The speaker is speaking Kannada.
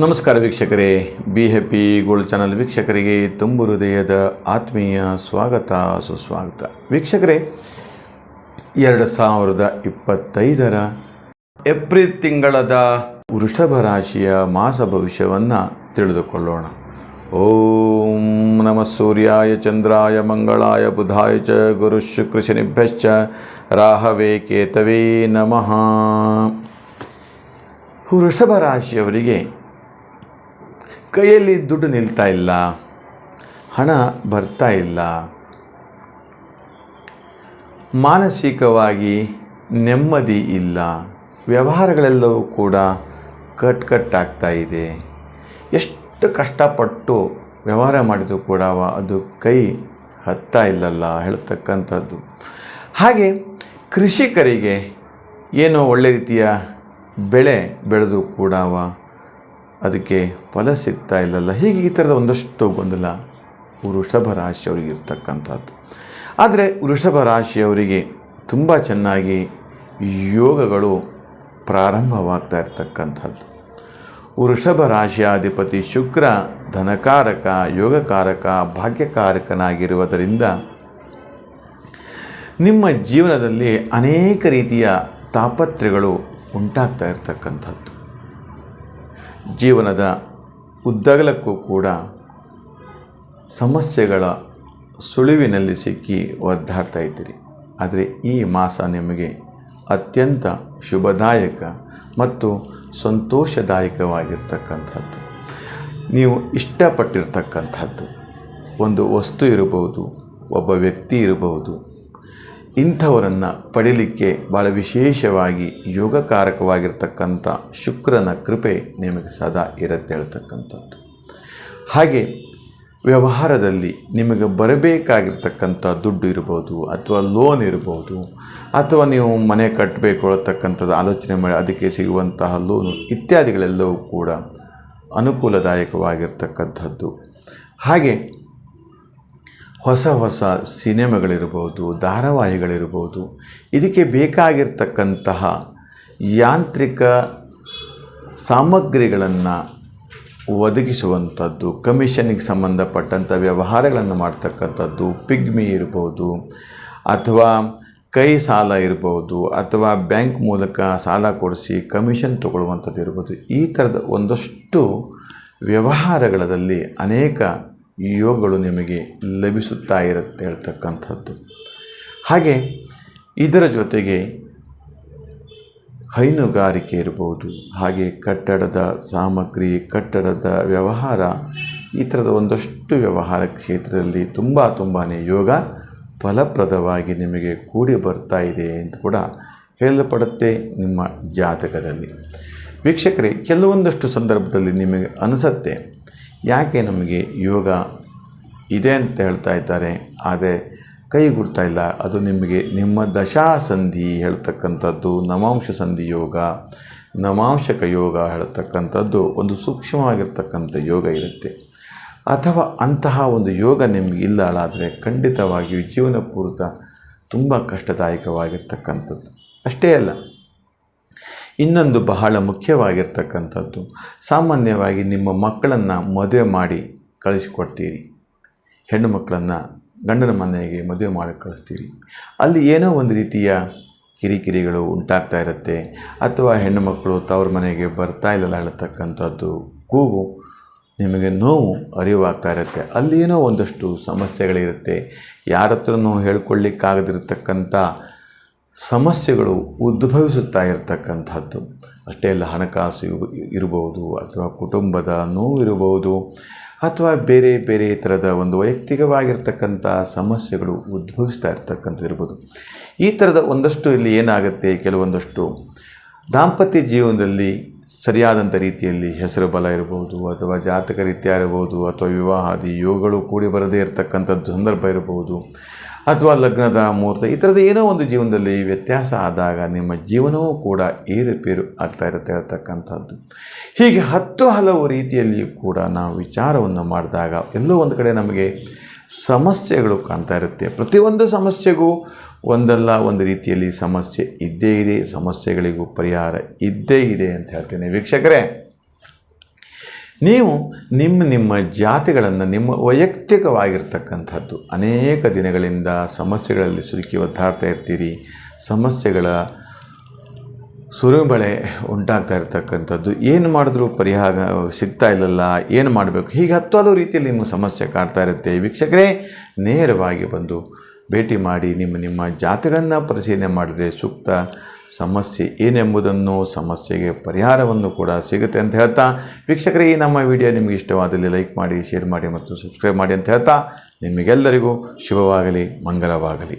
ನಮಸ್ಕಾರ ವೀಕ್ಷಕರೇ. ಬಿ ಹ್ಯಾಪಿ ಗೋಲ್ಡ್ ಚಾನಲ್ ವೀಕ್ಷಕರಿಗೆ ತುಂಬು ಹೃದಯದ ಆತ್ಮೀಯ ಸ್ವಾಗತ, ಸುಸ್ವಾಗತ. ವೀಕ್ಷಕರೇ, ಎರಡು ಸಾವಿರದ ಇಪ್ಪತ್ತೈದರ ಏಪ್ರಿಲ್ ತಿಂಗಳದ ವೃಷಭ ರಾಶಿಯ ಮಾಸ ಭವಿಷ್ಯವನ್ನು ತಿಳಿದುಕೊಳ್ಳೋಣ. ಓಂ ನಮ ಸೂರ್ಯಾಯ, ಚಂದ್ರಾಯ, ಮಂಗಳಾಯ, ಬುಧಾಯ ಚ, ಗುರು ಶುಕ್ರ ಶನಿಭ್ಯಶ್ಚ, ರಾಹವೇ, ಕೇತವೇ ನಮಃ. ವೃಷಭ ರಾಶಿಯವರಿಗೆ ಕೈಯಲ್ಲಿ ದುಡ್ಡು ನಿಲ್ತಾ ಇಲ್ಲ, ಹಣ ಬರ್ತಾ ಇಲ್ಲ. ಮಾನಸಿಕವಾಗಿ ನೆಮ್ಮದಿ ಇಲ್ಲ. ವ್ಯವಹಾರಗಳೆಲ್ಲವೂ ಕೂಡ ಕಟ್ಕಟ್ಟಾಗ್ತಾ ಇದೆ. ಎಷ್ಟು ಕಷ್ಟಪಟ್ಟು ವ್ಯವಹಾರ ಮಾಡಿದರೂ ಕೂಡ ಅದು ಕೈ ಹತ್ತಾ ಇಲ್ಲಲ್ಲ ಹೇಳ್ತಕ್ಕಂಥದ್ದು. ಹಾಗೆ ಕೃಷಿಕರಿಗೆ ಏನೋ ಒಳ್ಳೆ ರೀತಿಯ ಬೆಳೆ ಬೆಳೆದು ಕೂಡ ಅದಕ್ಕೆ ಫಲ ಸಿಗ್ತಾ ಇಲ್ಲಲ್ಲ. ಹೀಗೆ ಈ ಥರದ ಒಂದಷ್ಟು ಗೊಂದಲ ವೃಷಭ ರಾಶಿಯವರಿಗೆ ಇರ್ತಕ್ಕಂಥದ್ದು. ಆದರೆ ವೃಷಭ ರಾಶಿಯವರಿಗೆ ತುಂಬ ಚೆನ್ನಾಗಿ ಯೋಗಗಳು ಪ್ರಾರಂಭವಾಗ್ತಾ ಇರ್ತಕ್ಕಂಥದ್ದು. ವೃಷಭ ರಾಶಿಯಾಧಿಪತಿ ಶುಕ್ರ ಧನಕಾರಕ, ಯೋಗಕಾರಕ, ಭಾಗ್ಯಕಾರಕನಾಗಿರುವುದರಿಂದ ನಿಮ್ಮ ಜೀವನದಲ್ಲಿ ಅನೇಕ ರೀತಿಯ ತಾಪತ್ರೆಗಳು ಉಂಟಾಗ್ತಾ ಇರ್ತಕ್ಕಂಥದ್ದು. ಜೀವನದ ಉದ್ದಗಲಕ್ಕೂ ಕೂಡ ಸಮಸ್ಯೆಗಳ ಸುಳಿವಿನಲ್ಲಿ ಸಿಕ್ಕಿ ಒದ್ದಾಡ್ತಾ ಇದ್ದೀರಿ. ಆದರೆ ಈ ಮಾಸ ನಿಮಗೆ ಅತ್ಯಂತ ಶುಭದಾಯಕ ಮತ್ತು ಸಂತೋಷದಾಯಕವಾಗಿರ್ತಕ್ಕಂಥದ್ದು. ನೀವು ಇಷ್ಟಪಟ್ಟಿರ್ತಕ್ಕಂಥದ್ದು. ಒಂದು ವಸ್ತು ಇರಬಹುದು, ಒಬ್ಬ ವ್ಯಕ್ತಿ ಇರಬಹುದು ಇಂಥವರನ್ನು ಪಡೀಲಿಕ್ಕೆ ಭಾಳ ವಿಶೇಷವಾಗಿ ಯೋಗಕಾರಕವಾಗಿರ್ತಕ್ಕಂಥ ಶುಕ್ರನ ಕೃಪೆ ನಿಮಗೆ ಸದಾ ಇರುತ್ತೆ ಹೇಳ್ತಕ್ಕಂಥದ್ದು ಹಾಗೆ ವ್ಯವಹಾರದಲ್ಲಿ ನಿಮಗೆ ಬರಬೇಕಾಗಿರ್ತಕ್ಕಂಥ ದುಡ್ಡು ಇರ್ಬೋದು ಅಥವಾ ಲೋನ್ ಇರ್ಬೋದು ಅಥವಾ ನೀವು ಮನೆ ಕಟ್ಟಬೇಕು ಅನ್ನತಕ್ಕಂಥದ್ದು ಆಲೋಚನೆ ಮಾಡಿ ಅದಕ್ಕೆ ಸಿಗುವಂತಹ ಲೋನು ಇತ್ಯಾದಿಗಳೆಲ್ಲವೂ ಕೂಡ ಅನುಕೂಲದಾಯಕವಾಗಿರ್ತಕ್ಕಂಥದ್ದು. ಹಾಗೆ ಹೊಸ ಹೊಸ ಸಿನಿಮಾಗಳಿರ್ಬೋದು, ಧಾರಾವಾಹಿಗಳಿರ್ಬೋದು, ಇದಕ್ಕೆ ಬೇಕಾಗಿರ್ತಕ್ಕಂತಹ ಯಾಂತ್ರಿಕ ಸಾಮಗ್ರಿಗಳನ್ನು ಒದಗಿಸುವಂಥದ್ದು, ಕಮಿಷನಿಗೆ ಸಂಬಂಧಪಟ್ಟಂಥ ವ್ಯವಹಾರಗಳನ್ನು ಮಾಡ್ತಕ್ಕಂಥದ್ದು, ಪಿಗ್ಮಿ ಇರ್ಬೋದು, ಅಥವಾ ಕೈ ಸಾಲ ಇರ್ಬೋದು, ಅಥವಾ ಬ್ಯಾಂಕ್ ಮೂಲಕ ಸಾಲ ಕೊಡಿಸಿ ಕಮಿಷನ್ ತಗೊಳ್ಳುವಂಥದ್ದು ಇರ್ಬೋದು ಈ ಥರದ ಒಂದಷ್ಟು ವ್ಯವಹಾರಗಳಲ್ಲಿ ಅನೇಕ ಯೋಗಗಳು ನಿಮಗೆ ಲಭಿಸುತ್ತಾ ಇರುತ್ತೆ ಹೇಳ್ತಕ್ಕಂಥದ್ದು. ಹಾಗೆ ಇದರ ಜೊತೆಗೆ ಹೈನುಗಾರಿಕೆ ಇರ್ಬೋದು, ಹಾಗೆ ಕಟ್ಟಡದ ಸಾಮಗ್ರಿ, ಕಟ್ಟಡದ ವ್ಯವಹಾರ, ಈ ಥರದ ಒಂದಷ್ಟು ವ್ಯವಹಾರ ಕ್ಷೇತ್ರದಲ್ಲಿ ತುಂಬ ತುಂಬಾ ಯೋಗ ಫಲಪ್ರದವಾಗಿ ನಿಮಗೆ ಕೂಡಿ ಬರ್ತಾ ಇದೆ ಅಂತ ಕೂಡ ಹೇಳಲ್ಪಡುತ್ತೆ ನಿಮ್ಮ ಜಾತಕದಲ್ಲಿ. ವೀಕ್ಷಕರೇ, ಕೆಲವೊಂದಷ್ಟು ಸಂದರ್ಭದಲ್ಲಿ ನಿಮಗೆ ಅನಿಸುತ್ತೆ ಯಾಕೆ ನಮಗೆ ಯೋಗ ಇದೆ ಅಂತ ಹೇಳ್ತಾ ಇದ್ದಾರೆ? ಆದರೆ ಕೈಗೂಡ್ತಾ ಇಲ್ಲ. ಅದು ನಿಮಗೆ ನಿಮ್ಮ ದಶಾ ಸಂಧಿ ಹೇಳ್ತಕ್ಕಂಥದ್ದು, ನಮಾಂಶ ಸಂಧಿ ಯೋಗ, ನಮಾಂಶಕ ಯೋಗ ಹೇಳ್ತಕ್ಕಂಥದ್ದು ಒಂದು ಸೂಕ್ಷ್ಮವಾಗಿರ್ತಕ್ಕಂಥ ಯೋಗ ಇರುತ್ತೆ. ಅಥವಾ ಅಂತಹ ಒಂದು ಯೋಗ ನಿಮಗೆ ಇಲ್ಲ ಖಂಡಿತವಾಗಿಯೂ ಜೀವನಪೂರ್ತ ತುಂಬ ಕಷ್ಟದಾಯಕವಾಗಿರ್ತಕ್ಕಂಥದ್ದು. ಅಷ್ಟೇ ಅಲ್ಲ ಇನ್ನೊಂದು ಬಹಳ ಮುಖ್ಯವಾಗಿರ್ತಕ್ಕಂಥದ್ದು, ಸಾಮಾನ್ಯವಾಗಿ ನಿಮ್ಮ ಮಕ್ಕಳನ್ನು ಮದುವೆ ಮಾಡಿ ಕಳಿಸಿಕೊಡ್ತೀರಿ. ಹೆಣ್ಣು ಮಕ್ಕಳನ್ನು ಗಂಡನ ಮನೆಗೆ ಮದುವೆ ಮಾಡಿ ಕಳಿಸ್ತೀರಿ. ಅಲ್ಲಿ ಏನೋ ಒಂದು ರೀತಿಯ ಕಿರಿಕಿರಿಗಳು ಉಂಟಾಗ್ತಾ ಇರುತ್ತೆ, ಅಥವಾ ಹೆಣ್ಣು ಮಕ್ಕಳು ತವ್ರ ಮನೆಗೆ ಬರ್ತಾ ಇಲ್ಲ ಹೇಳ್ತಕ್ಕಂಥದ್ದು, ಕೂಗು ನಿಮಗೆ ನೋವು ಅರಿವಾಗ್ತಾ ಇರುತ್ತೆ. ಅಲ್ಲಿ ಏನೋ ಒಂದಷ್ಟು ಸಮಸ್ಯೆಗಳಿರುತ್ತೆ. ಯಾರ ಹತ್ರನೂ ಹೇಳ್ಕೊಳ್ಳಿಕ್ಕಾಗದಿರತಕ್ಕಂಥ ಸಮಸ್ಯೆಗಳು ಉದ್ಭವಿಸುತ್ತಾ ಇರತಕ್ಕಂಥದ್ದು. ಅಷ್ಟೇ ಅಲ್ಲ ಹಣಕಾಸು ಇರಬಹುದು ಅಥವಾ ಕುಟುಂಬದ ನೋವು ಇರಬಹುದು ಅಥವಾ ಬೇರೆ ಬೇರೆ ಥರದ ಒಂದು ವೈಯಕ್ತಿಕವಾಗಿರ್ತಕ್ಕಂಥ ಸಮಸ್ಯೆಗಳು ಉದ್ಭವಿಸ್ತಾ ಇರ್ತಕ್ಕಂಥದ್ದು ಇರ್ಬೋದು. ಈ ಥರದ ಒಂದಷ್ಟು ಇಲ್ಲಿ ಏನಾಗುತ್ತೆ? ಕೆಲವೊಂದಷ್ಟು ದಾಂಪತ್ಯ ಜೀವನದಲ್ಲಿ ಸರಿಯಾದಂಥ ರೀತಿಯಲ್ಲಿ ಹೆಸರು ಬಲ ಇರ್ಬೋದು, ಅಥವಾ ಜಾತಕ ರೀತಿಯ ಇರ್ಬೋದು ಅಥವಾ ವಿವಾಹಾದಿ ಯೋಗಗಳು ಕೂಡಿ ಬರದೇ ಇರತಕ್ಕಂಥದ್ದು ಸಂದರ್ಭ ಇರ್ಬೋದು. ಅಥವಾ ಲಗ್ನದ ಮುಹೂರ್ತ, ಈ ಥರದ ಏನೋ ಒಂದು ಜೀವನದಲ್ಲಿ ವ್ಯತ್ಯಾಸ ಆದಾಗ ನಿಮ್ಮ ಜೀವನವೂ ಕೂಡ ಏರುಪೇರು ಆಗ್ತಾ ಇರುತ್ತೆ ಹೇಳ್ತಕ್ಕಂಥದ್ದು. ಹೀಗೆ ಹತ್ತು ಹಲವು ರೀತಿಯಲ್ಲಿಯೂ ಕೂಡ ನಾವು ವಿಚಾರವನ್ನು ಮಾಡಿದಾಗ ಎಲ್ಲೋ ಒಂದು ಕಡೆ ನಮಗೆ ಸಮಸ್ಯೆಗಳು ಕಾಣ್ತಾ ಇರುತ್ತೆ. ಪ್ರತಿಯೊಂದು ಸಮಸ್ಯೆಗೂ ಒಂದಲ್ಲ ಒಂದು ರೀತಿಯಲ್ಲಿ ಸಮಸ್ಯೆ ಇದ್ದೇ ಇದೆ, ಸಮಸ್ಯೆಗಳಿಗೂ ಪರಿಹಾರ ಇದ್ದೇ ಇದೆ ಅಂತ ಹೇಳ್ತೇನೆ. ವೀಕ್ಷಕರೇ ನೀವು ನಿಮ್ಮ ನಿಮ್ಮ ಜಾತಿಗಳನ್ನು ನಿಮ್ಮ ವೈಯಕ್ತಿಕವಾಗಿರ್ತಕ್ಕಂಥದ್ದು. ಅನೇಕ ದಿನಗಳಿಂದ ಸಮಸ್ಯೆಗಳಲ್ಲಿ ಸಿಲುಕಿ ಒದ್ದಾಡ್ತಾ ಇರ್ತೀರಿ. ಸಮಸ್ಯೆಗಳ ಸುರುಬಳೆ ಉಂಟಾಗ್ತಾ ಇರ್ತಕ್ಕಂಥದ್ದು. ಏನು ಮಾಡಿದ್ರೂ ಪರಿಹಾರ ಸಿಗ್ತಾ ಇಲ್ಲಲ್ಲ, ಏನು ಮಾಡಬೇಕು? ಹೀಗೆ ಹತ್ತಾದ ರೀತಿಯಲ್ಲಿ ನಿಮ್ಮ ಸಮಸ್ಯೆ ಕಾಡ್ತಾ ಇರುತ್ತೆ. ವೀಕ್ಷಕರೇ, ನೇರವಾಗಿ ಬಂದು ಭೇಟಿ ಮಾಡಿ ನಿಮ್ಮ ನಿಮ್ಮ ಜಾತಿಗಳನ್ನು ಪರಿಶೀಲನೆ ಮಾಡಿದರೆ ಸೂಕ್ತ ಸಮಸ್ಯೆ ಏನೆಂಬುದನ್ನು, ಸಮಸ್ಯೆಗೆ ಪರಿಹಾರವನ್ನು ಕೂಡ ಸಿಗುತ್ತೆ ಅಂತ ಹೇಳ್ತಾ, ವೀಕ್ಷಕರೇ, ಈ ನಮ್ಮ ವಿಡಿಯೋ ನಿಮಗೆ ಇಷ್ಟವಾದಲ್ಲಿ ಲೈಕ್ ಮಾಡಿ, ಶೇರ್ ಮಾಡಿ ಮತ್ತು ಸಬ್ಸ್ಕ್ರೈಬ್ ಮಾಡಿ ಅಂತ ಹೇಳ್ತಾ, ನಿಮಗೆಲ್ಲರಿಗೂ ಶುಭವಾಗಲಿ ಮಂಗಲವಾಗಲಿ